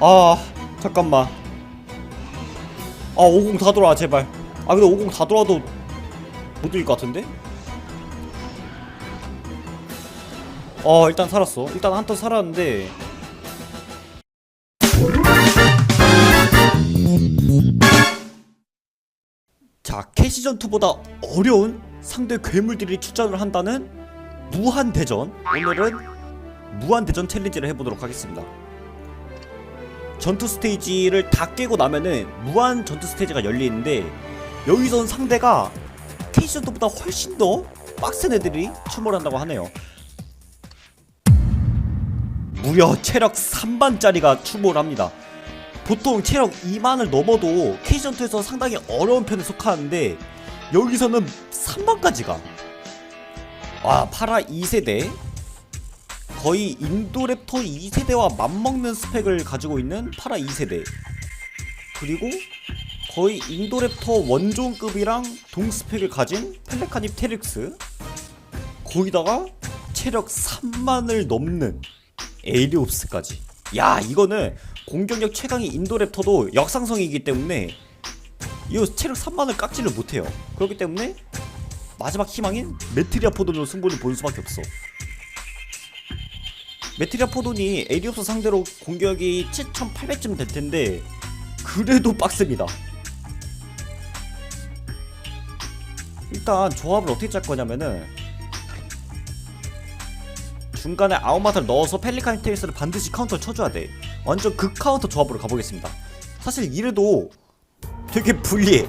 아 잠깐만. 아 50 다 돌아 제발. 아 근데 50 다 돌아도 못 이길 것 같은데? 어 일단 살았어. 일단 한 턴 살았는데. 자 캐시전2보다 어려운 상대 괴물들이 출전을 한다는 무한대전. 오늘은 무한대전 챌린지를 해보도록 하겠습니다 전투 스테이지를 다 깨고 나면은 무한 전투 스테이지가 열리는데 여기선 상대가 캐시전보다 훨씬 더 빡센 애들이 출몰한다고 하네요. 무려 체력 3만짜리가 출몰합니다. 보통 체력 2만을 넘어도 캐시전투에서 상당히 어려운 편에 속하는데 여기서는 3만까지가 와 파라 2세대 거의 인도랩터 2세대와 맞먹는 스펙을 가지고 있는 파라 2세대. 그리고 거의 인도랩터 원종급이랑 동스펙을 가진 펠레카닙 테릭스. 거기다가 체력 3만을 넘는 에리옵스까지. 야 이거는 공격력 최강의 인도랩터도 역상성이기 때문에 이 체력 3만을 깎지를 못해요. 그렇기 때문에 마지막 희망인 메트리아 포도로 승부를 볼 수밖에 없어 메트리아 포돈이 에리옵스 상대로 공격이 7800쯤 될 텐데 그래도 빡셉니다. 일단 조합을 어떻게 짤 거냐면은 중간에 아우마트를 넣어서 펠리칸 테이스를 반드시 카운터를 쳐줘야 돼. 완전 극 카운터 조합으로 가보겠습니다. 사실 이래도 되게 불리해.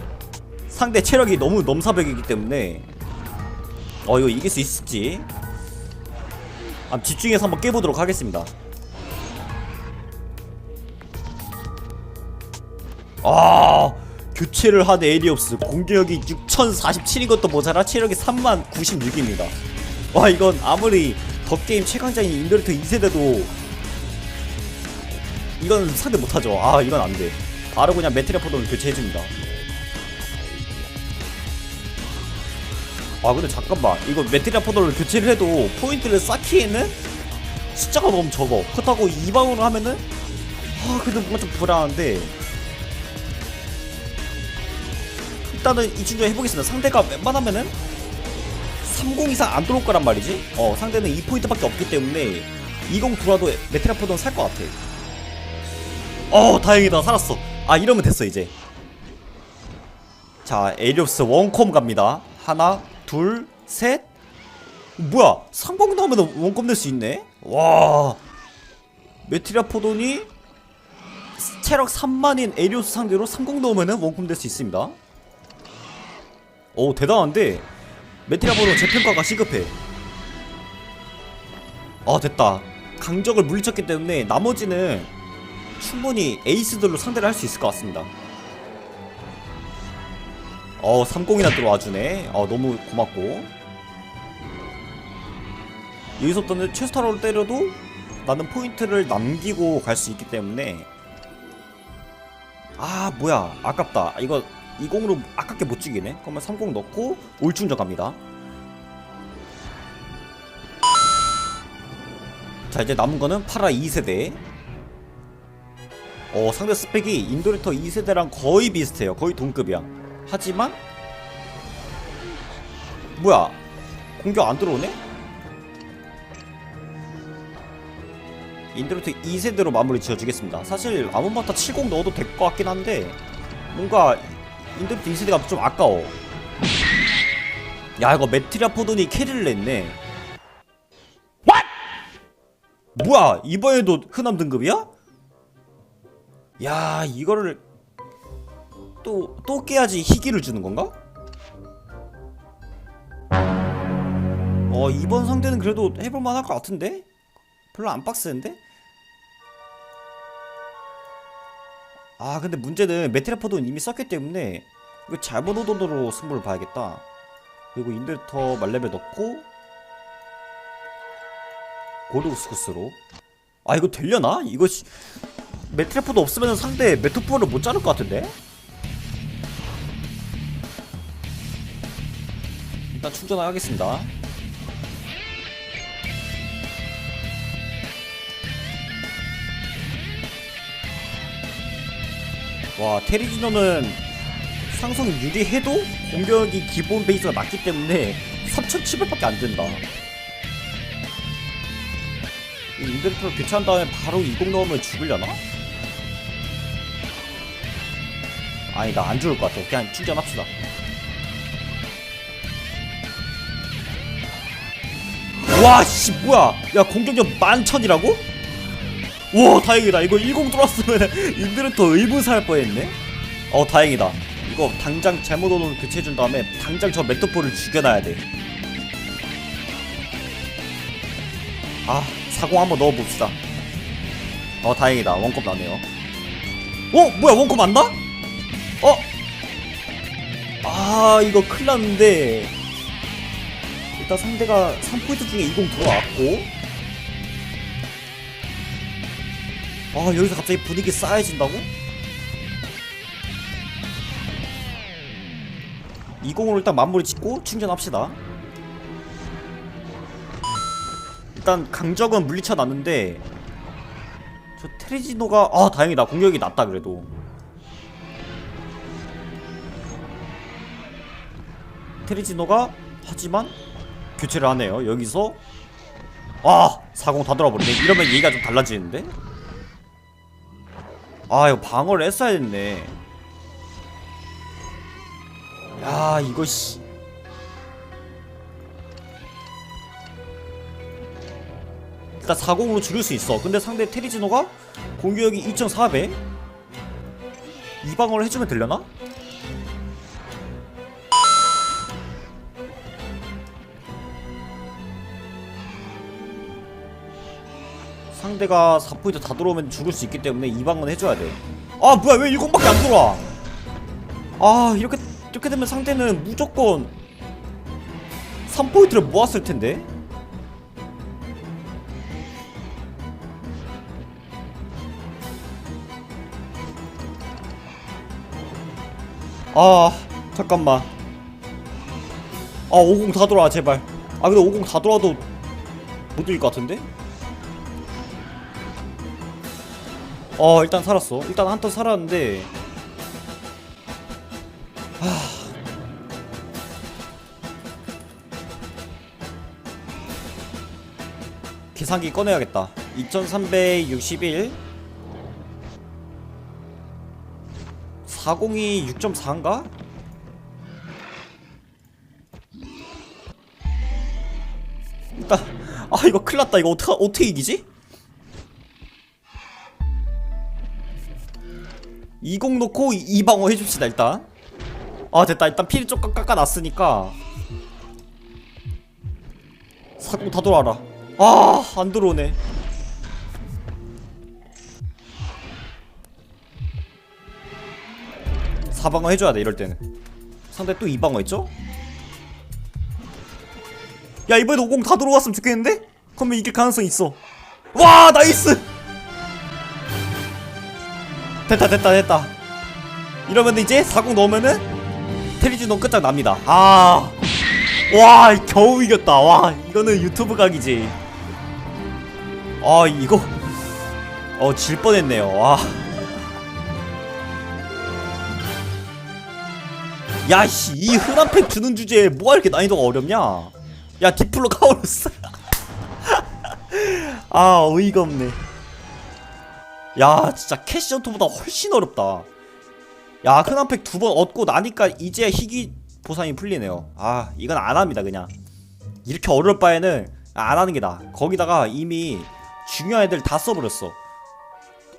상대 체력이 너무 넘사벽이기 때문에 어 이거 이길 수 있을지 아, 집중해서 한번 깨보도록 하겠습니다. 아 교체를 한 에리옵스 공격력이 6047인 것도 모자라 체력이 3만 96입니다. 와 이건 아무리 덕게임 최강자인 인더리터 2세대도 이건 상대 못하죠. 아 이건 안 돼. 바로 그냥 메트리아포드는 교체해줍니다. 아 근데 잠깐만. 이거 메트리아 포도를 교체를 해도 포인트를 쌓기에는 숫자가 너무 적어. 그렇다고 2방으로 하면은? 아 근데 뭔가 좀 불안한데. 일단은 이 충전 해보겠습니다. 상대가 웬만하면은 30 이상 안 들어올 거란 말이지. 어 상대는 2포인트밖에 없기 때문에 20 들어와도 메트리아 포도는 살 것 같아. 어 다행이다. 살았어. 아 이러면 됐어 이제. 자 에리옵스 원콤 갑니다. 하나 둘, 셋. 뭐야? 상공 나오면 원검 낼 수 있네? 와. 메트리아 포돈이 체력 3만인 에리오스 상대로 상공 넣으면 원검 낼수 있습니다. 오, 대단한데. 메트리아 포돈 재평가가 시급해. 아, 됐다. 강적을 물리쳤기 때문에 나머지는 충분히 에이스들로 상대를 할 수 있을 것 같습니다. 어 30이나 들어와주네. 어 너무 고맙고. 여기서부터는 최스타로를 때려도 나는 포인트를 남기고 갈 수 있기 때문에. 아 뭐야. 아깝다. 이거 20으로 아깝게 못 죽이네. 그러면 30 넣고 올충전 갑니다. 자 이제 남은 거는 파라 2세대. 어 상대 스펙이 인도리터 2세대랑 거의 비슷해요. 거의 동급이야 하지만 뭐야? 공격 안 들어오네? 인드로트 2세대로 마무리 지어주겠습니다. 사실 아몬바타 70 넣어도 될 것 같긴 한데 뭔가 인드로트 2세대가 좀 아까워. 야 이거 메트리아 포돈이 캐리를 냈네. 뭐야? 이번에도 흔함 등급이야? 야 이거를 또, 또 깨야지 희귀를 주는 건가? 어, 이번 상대는 그래도 해볼만 할것 같은데? 별로 안 빡세는데? 아, 근데 문제는 메테라포드는 이미 썼기 때문에 이거 잘못 오던으로 승부를 봐야겠다. 그리고 인데터 말레벨 넣고 고르우스쿠스로 아, 이거 되려나? 이거 시... 메트라포드 없으면 상대 메토포를 못 자를 것 같은데? 일단 충전하겠습니다. 와 테리지노는 상성 유리해도 공격이 기본 베이스가 낮기 때문에 3700밖에 안 된다 이 인벤토를 교체한 다음에 바로 20 넣으면 죽으려나? 아니다 안 죽을 것 같아 그냥 충전합시다 와씨 뭐야? 야 공격력 만천이라고? 우와 다행이다. 이거 10 들어왔으면 인드루터 의문사할 뻔했네. 어 다행이다. 이거 당장 잘못 오는 교체해준 다음에 당장 저 맥도포를 죽여놔야 돼아 사공 한번 넣어봅시다. 어 다행이다. 원컵 나네요. 어 뭐야 원컵 안다? 어? 아 이거 큰일 났는데 일단 상대가 3포인트 중에 20 들어왔고. 아 여기서 갑자기 분위기 싸해진다고? 20으로 일단 마무리 짓고 충전합시다. 일단 강적은 물리쳐 놨는데 저 테리지노가 아 다행이다. 공격이 낮다 그래도. 테리지노가 하지만 교체를 하네요. 여기서. 아 40 다 돌아버리네. 이러면 얘기가 좀 달라지는데? 아 이거 방어를 했어야 됐네. 야 이거 씨. 일단 40으로 죽일 수 있어. 근데 상대 테리지노가 공격력이 2.4배 이 방어를 해주면 되려나? 상대가 4포인트 다 들어오면 죽을 수 있기 때문에 이 방은 해줘야 돼. 아 뭐야 왜 1공밖에 안 들어와? 아 이렇게 이렇게 되면 상대는 무조건 3포인트를 모았을 텐데. 아 잠깐만. 아 50다 들어와 제발. 아 근데 50다 들어와도 못 이길 것 같은데? 어 일단 살았어. 일단 한 턴 살았는데. 하... 계산기 꺼내야겠다. 2361 40이 6.4인가? 일단 아 이거 큰일났다. 이거 어떻게 어떻게 이기지? 20 놓고 2방어 해줍시다 일단. 아 됐다. 일단 피를 조금 깎아놨으니까. 사공 다 돌아와라. 아 안 들어오네. 사방어 해줘야 돼 이럴 때는. 상대 또 2방어 했죠? 야 이번에도 50다 들어왔으면 좋겠는데? 그러면 이길 가능성 있어. 와 나이스 됐다 됐다 됐다. 이러면 이제 40 넣으면은 테리지노 끝장납니다. 아 와 겨우 이겼다. 와 이거는 유튜브 각이지. 아 이거. 어 질 뻔했네요. 와. 야씨 이 흔한 팩 주는 주제에 뭐가 이렇게 난이도가 어렵냐? 야 디플로 카오루스. 아 어이가 없네 야 진짜 캐시 전투보다 훨씬 어렵다. 야 흔한 팩 두 번 얻고 나니까 이제 희귀 보상이 풀리네요. 아 이건 안합니다 그냥. 이렇게 어려울 바에는 안하는 게 나아 거기다가 이미 중요한 애들 다 써버렸어.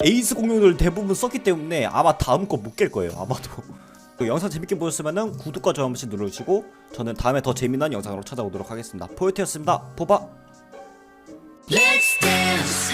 에이스 공룡들 대부분 썼기 때문에 아마 다음 거 못 깰 거예요 아마도. 그 영상 재밌게 보셨으면 구독과 좋아요 한 번씩 눌러주시고 저는 다음에 더 재미난 영상으로 찾아오도록 하겠습니다. Let's dance.